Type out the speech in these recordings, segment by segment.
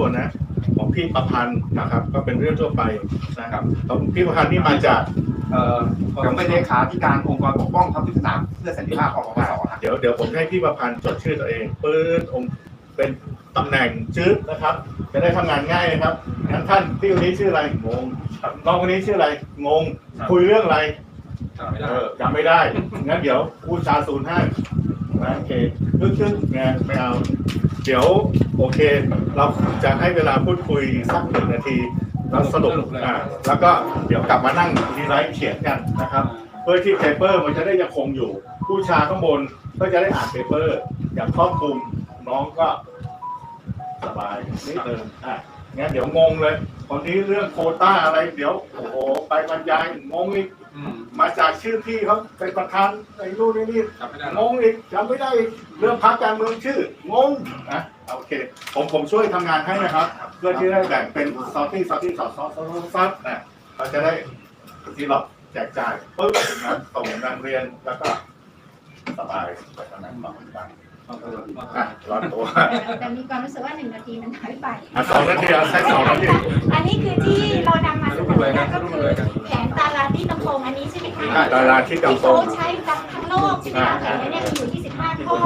ทวนนะ ของพี่ประพันธ์นะครับ ก็เป็นเรื่องทั่วไปนะครับของพี่ประพันธ์นี่มาจากเอ่อผมเป็นเลขาธิการองค์กรปกป้องทัพทิศสนามเพื่อสันติภาพของปปสครับเดี๋ยวเดี๋ยวผมให้พี่ประพันธ์จดชื่อตัวเองปื๊ดองค์เป็นตำแหน่งชื่อนะครับ จะได้ทำงานง่ายนะครับงั้นท่านพี่คนนี้ชื่ออะไรงงน้องคนนี้ชื่ออะไรงง คุยเรื่องอะไรเออจำไม่ได้งั้นเดี๋ยวพูดชาศูนย์ห้านะโอเคลึกๆไงไม่เอา เดี๋ยว โอเค เราจะให้เวลาพูดคุยสักหนึ่งนาทีแล้วสรุปอ่าแล้วก็เดี๋ยวกลับมานั่งดีไลท์เขียนกันนะครับ เพื่อที่เปเปอร์มันจะได้ยังคงอยู่ ผู้ชาข้างบนก็จะได้อ่านเปเปอร์ อย่างครอบคลุมน้องก็สบายนิดนึงอะงั้นเดี๋ยวงงเลยคนนี้เรื่องโควต้าอะไร เดี๋ยวโอ้โหไปบรรยายงงอีกมาจากชื่อพี่เขาเป็นประธานไอ้นู่นไอ้นี่จำไม่ได้งงอีกจำไม่ได้อีกเรื่องพักการเมืองชื่องงนะ โอเค ผมผมช่วยทำงานให้นะครับ เพื่อที่ได้แบ่งเป็นซอฟตี้ซอฟตี้ซอฟซอฟซอฟซับนะเราจะได้ที่เราแจกจ่ายปึ๊บนะส่งนักเรียนแล้วก็สบายไปทำงานต่อไปอะร้อนตัวแต่มีความรู้สึกว่าหนึ่งนาทีมันน้อยไป อะสองนาทีเอาใช้สองนาทีอันนี้คือที่เรานำมาเสนอเนี่ยก็คือแผนตาราที่กำปงอันนี้ใช่ไหมคะอะดาราที่ที่กำปเขาง ใช้กันทั้งโลกใช่ไหมคะแต่เนี่ยมีอยู่ 25 ข้อ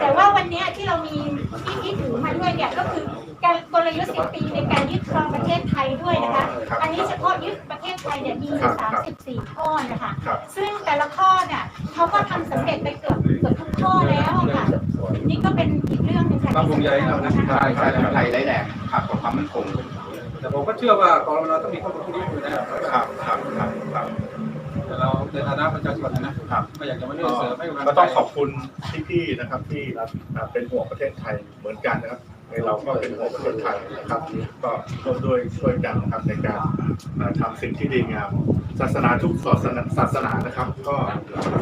แต่ว่าวันเนี้ยที่เรามีที่ที่ถือมาด้วย เนี่ยก็คือการกลยุทธ์10ปีในการยึดครองประเทศไทยด้วยนะคะ อันนี้เฉพาะยึดประเทศไทยเนี่ยมีอยู่34 ข้อนะคะครับซึ่งแต่ละข้อเนี่ยเขาก็ทำสำเร็จไปเกือบเกือบทุกข้อแล้วอะค่ะ นี่ก็เป็นอีกเรื่องหนึงค่ะความภูมิใจให้เรานะใช่ใช่ไทยไร้แรงครับกับความมั่นคงแต่ผมก็เชื่อว่ากรมนต้องมีข้อมูลพวกนี้อยู่นะครับครับครับครับครับแต่เราในฐานะประชาชนนะครับไม่อยากจะมาเลือกเสริมให้กำลังใจก็ต้องขอบคุณพี่ๆนะครับที่เป็นห่วงประเทศไทยเหมือนกันนะครับใน เราก็เป็นห่วงประเทศไทยนะครับ ก็ร่วมด้วยช่วยกันนะครับในการเอ่อทำสิ่งที่ดีงาม ศาสนาทุกศาสนาศาสนานะครับ ก็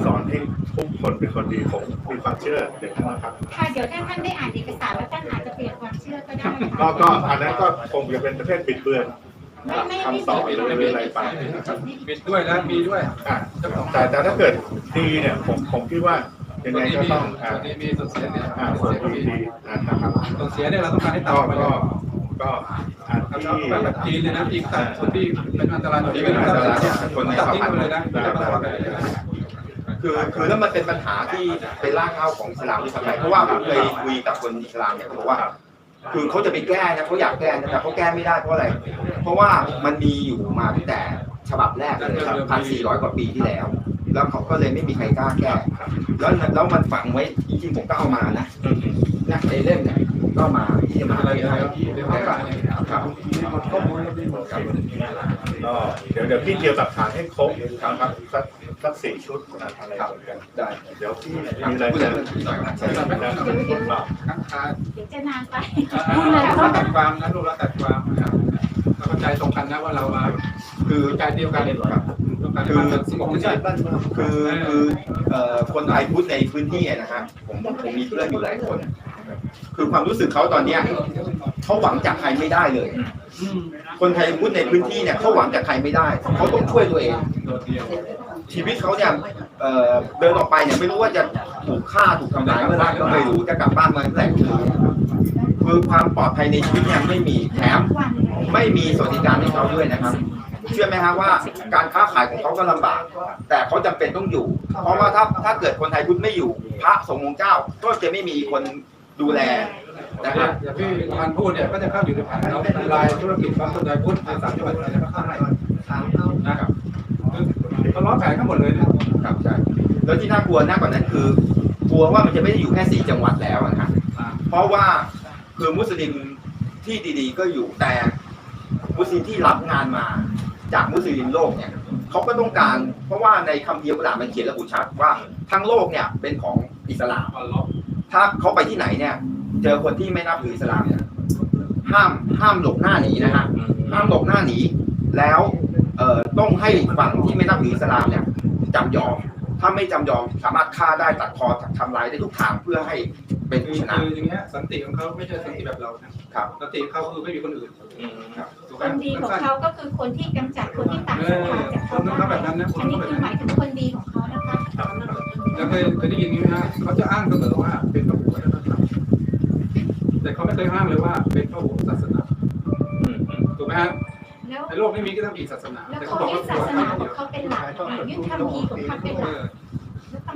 สอนให้ทุกคนเป็นคนดีผมมีความเชื่ออย่างนั้นนะครับค่ะเดี๋ยวถ้าท่านได้อ่านเอกสารแล้วท่านอาจจะเปลี่ยนความเชื่อก็ได้นะก็คะก็อันนั้นก็คงจะเป็นประเภทบิดเบือนไม่ไม่ไม่คำสอนหรืออะไรไปนะครับบิดด้วยและมีด้วยอะแต่แต่ถ้าเกิดดีเนี่ยผมผมคิดว่า ยังไงก็ต้องอ่าส่วนนี้มีส่วนเสียเนี่ยอ่าส่วนที่ดีนะครับส่วนเสียเนี่ยเราต้องการให้ก็ต่ำไปเลก็ยก็อันครับที่แบบจีนเลยนะจีนตัดคนที่เป็นอันตรายต่อชีวิตตัดทิ้งไปเลยนะไม่ต้องรอเลยคือคือแล้วมันเป็นปัญหาที่เป็นรากเหง้าของอิสลามที่ทำไมเพราะว่าผมเคยคุยกับคนอิสลามเนี่ยเขาบอกว่า คือเขาจะไปแก้นะเขาอยากแก้นะแต่เขาแก้ไม่ได้เพราะอะไร เพราะว่ามันมีอยู่มาตั้งแต่ฉบับแรกเลยครับพันสี่ร้อยกว่าปีที่แล้ว แล้วเขาก็เลยไม่มีใครกล้าแก้แล้วแล้วมันฝังไว้จริงๆผมก็เอามานะนะในเล่มเนี่ยผมก็เอามาที่จะมาอะไรเรียนอะไรให้เดี๋ยวเขาอ่านเนี่ยครับข้อมูลเราดีหมดครับก็เดี๋ยวเดี๋ยวพี่เกี่ยวกับฐานให้ครบครับสักสักสี่ชุดนะอะไรเหมือนกันได้เดี๋ยวพี่คมีอะไรพูดจะเรื่องหน่อยนะใช้ไหมครับทดสอบทั้งคาเดี๋ยวจะนานไปตัดความนะลูกเราตัดความนะครับ เราเข้าใจตรงกันนะว่าเรามาคือใจเดียวกันครับต้อการคือให้มันสงบไม่ที่คือคือเอ่อคนไทยพุทธในพื้นที่อะนะฮะผมผมมีเพื่อนอยู่หลายคน คือความรู้สึกเขาตอนเนี้ยเขาหวังจากใครไม่ได้เลย คนไทยพุทธในพื้นที่เนี่ยเขาหวังจากใครไม่ได้เขาต้องช่วยตัวเองชีวิตเขาเนี่ยเดินออกไปเนี่ยไม่รู้ว่าจะถูกฆ่าถูกทำร้ายเมื่อไหร่ก็ไม่รู้จะกลับบ้านเมื่อไหร่คือความปลอดภัยในชีวิตเนี่ยไม่มีแถม ไม่มีสวัสดิการให้เขาด้วยนะครับ เชื่อไหมฮะว่าการค้าขายของเขาก็ลำบาก แต่เขาจำเป็นต้องอยู่ เพราะว่าถ้าถ้าเกิดคนไทยพุทธไม่อยู่ พระสงฆ์องค์เจ้าก็จะไม่มีคนดูแลนะครับอย่างที่มันพูดเนี่ยก็จะเข้าอยู่ในแผนเราลายธุรกิจบางคนใดพุทธในสามจังหวัดอะไรก็เข้าได้นะครับเขาล้อแผนทั้งหมดเลยนะครับใช่แล้วที่น่ากลัวน่ากว่านั้นคือ กลัวว่ามันจะไม่ได้อยู่แค่สี่จังหวัดแล้วนะฮะเพราะว่าคือมุสลิมที่ดีๆ ก็อยู่แต่ มุสลิมที่รับงานมาจากมุสลิมโลกเนี่ยเขาก็ต้องการ เพราะว่าในคัมภีร์อัลกุรอานมันเขียนระบุชัดว่าทั้งโลกเนี่ยเป็นของอิสลามเอาล้อถ้าเขาไปที่ไหนเนี่ยเจอคนที่ไม่นับถืออิสลามเนี่ยห้ามห้ามหลบหน้าหนีนะฮะห้ามหลบหน้าหนีแล้วเอ่อต้องให้ฝั่งที่ไม่นับถืออิสลามเนี่ยจำยอมถ้าไม่จำยอมสามารถฆ่าได้ตัดคอทำลายได้ทุกทางเพื่อให้เป็นคือผู้ชนะคืออย่างเงี้ยสันติของเขาไม่ใช่สันติแบบเรานะครับสันติเขาคือไม่มีคนอื่นครับถูก คไหมนดีของเขาก็คือคนที่กำจัดคนที่ต่างศรัทธาจากเขาคนเขาแบบนั้นนะอันนี้คือหมายถึงคนดีของเขานะคะแล้วเคยเคยได้ยินนี้ไหมฮะเขาจะอ้างเสมอว่าเป็นพระหูวัฒนธรรมแต่เขาไม่เคยอ้างเลยว่าเป็นพระหูศาสนาไหมฮะแล้วในโลกนี้มีแค่ตั้งกี่ศาสนาแล้วแต่เขาเขาบอกยึว่าดศาสนาของเขาเป็นหลักอะยึดคัมภีร์ของเขาเป็นหลัก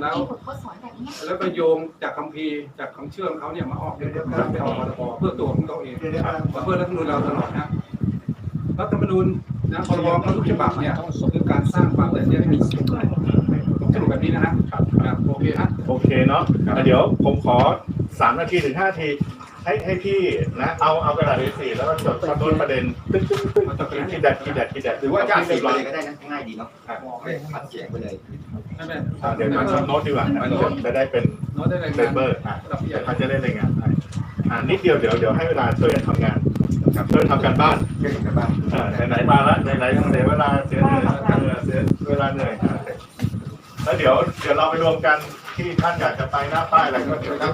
แล้วคัมภีร์ของเขาสอนแบบเนี้ยแล้วก็โยงจากคัมภีร์จากคำเชื่อของเขาเนี่ยมาออกเดี๋ยวไปออกพรบเพื่อตัวของเขาเองเพื่อรัฐธรรมนูญเราตลอดนะ รัฐธรรมนูญนะพรบเขาทุกฉบับเนี่ยคือการสร้างความแตกแยกให้มีสิ่งสรุปแบบนี้นะฮะครับโอเคฮะโอเคเนาะเดี๋ยวผมขอสามนาทีถึงห้านาทีให้ให้พี่นะเอาเอากระดาษ A4 แล้วก็จดจำนวนประเด็นตึ๊กตึ๊กตึ๊กคิดแดดคิดแดดคิดแดดหรือว่าจะอัดเรีเสียยงบไปร้อยเลยก็ได้นะง่ายดีเนาะอัดเสียงไปเลยไม่เป็นอ่าเดี๋ยวมาทำโน้ตดีกว่าจะได้เป็นโน้ตได้รายเปงานเปอร์อะระดับผู้ใหเดี๋ญ่ยวเขาจะได้รายงานให้อ่านิดเดียวเดี๋ยวเดี๋ยวให้เวลาช่วยกันทำงาน ช่วยทำการบ้านเรื่องกันบ้างอ่าไหนๆมาแล้วไหนๆเสียเวลาเสียเหนื่อยเออเสียเวลาเหนื่อยอะแล้วเดี๋ยวเดี๋ยวเราไปรวมกันที่ท่านอยากจะไปหน้าป้ายอะไรก็เดี๋ยวเดี๋ยว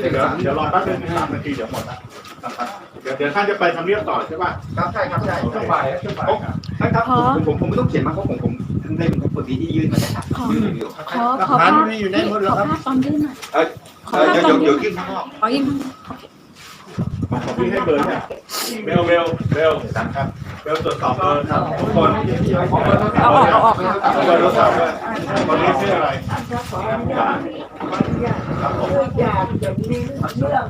เดี๋ยวเดี๋ยวรอแป๊บนึงสามนาทีเดี๋ยวหมดละนะครับเดี๋ยวเดี๋ยวท่านจะไปทำเนียบต่อใช่ป่ะครับใช่ครับใช่ช่วงบ่ายช่วงบ่ายครับใช่ครับผมผมผมไม่ต้องเขียนมาเพราะผมผมในผมปกติที่ยื่นมาเนี่ยยื่นอยู่ขอขอภาพขอภาพตอนยื่นหน่อยเออเดี๋ยวเดี๋ยวยื่นข้างนอกขอยื่นขอ งพี่ให้เบอร์เนี่ยเบลเบลเบลครับเบลตรวจสอบเบอร์ทุกคนเอาออกเอาออกเอาเบอร์โทรศัพท์ด้วยคนนี้ชื่ออะไรครับผมอยากจะเน้นเรื่อง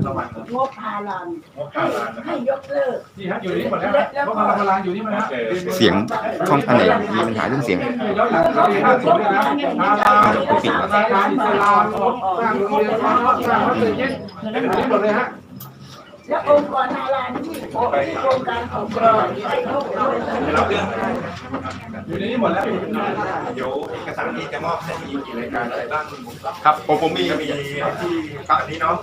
งบพาลันงบค่าร้านนะคให้รับยกเลิกนี่ฮะอยู่นี่หมดแล้วนะเพราะพลังพลังอยู่นี่มาแล้วเสียงข้องอันไหนมีปัญหาเรื่องเสียงย้อนหลังเราอีกห้าสิบเลยนะพาลาธนาคารอิสลามสร้างโรงเรียนสร้างวัดสร้างมัสยิดเป็นแบบนี้หมดเลยฮะ และองค์กรฮาลาลที่โครงการของเราให้ยกเลิกอยู่ในนี้หมดแล้วเดี๋ยวเอกสารที่จะมอบให้มีกี่รายการอะไรบ้างครับผมผมมีมีที่ครับอันนี้เนาะ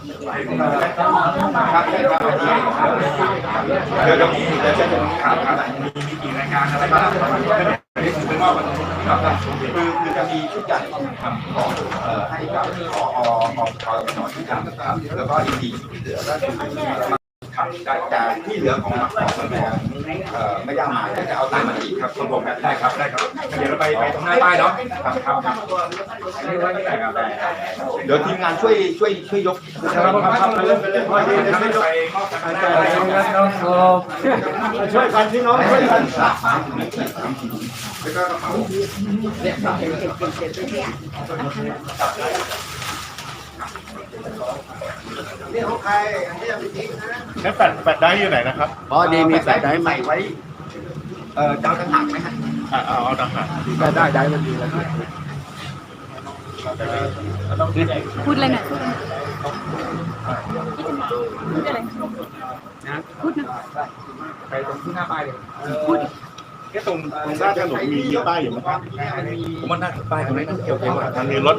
ครับใช่ครับอันนี้เดี๋ยวจะมีเดี๋ยวจะมีครับครับมีมีกี่รายการอะไรบ้าง อันนี้คือเป็นมอบกันครับคือคือจะมีชุดใหญ่ทำของเอ่อให้กับพอของกรสที่ทำนะครับแล้วก็อีกทีที่เหลือก็คือ ครับแต่ที่เหลือของของมันแเอ่อไม่ได้เอามาจะเอาตามมาอีกครับของผมครับได้ครับได้ครับ เดี๋ยวเราไปไปตรงหน้าป้ายเนาะครับครับครับเดี๋ยวทีมงานช่วยช่วยช่วยยกช่วยกันพี่น้องช่วยกันแล้วก็กระเป๋า แล้วแปดแปดได้อยู่ไหนนะครับอ๋อดีมีใส่ได้ใส่ไว้ เอ่อดาวต่างๆไหมฮะอ่าเอาเอาดังหาได้ได้ได้มันดีแล้วพูดอะไรหน่อยพูดอะไรพูดนะไปตรงที่หน้าป้ายเลยแค่ตรงตรงหน้าถนนมีป้ายอยู่ไหมครับผมว่าน่าป้ายตรงนี้น่าจะโอเคกว่ามันมีรถ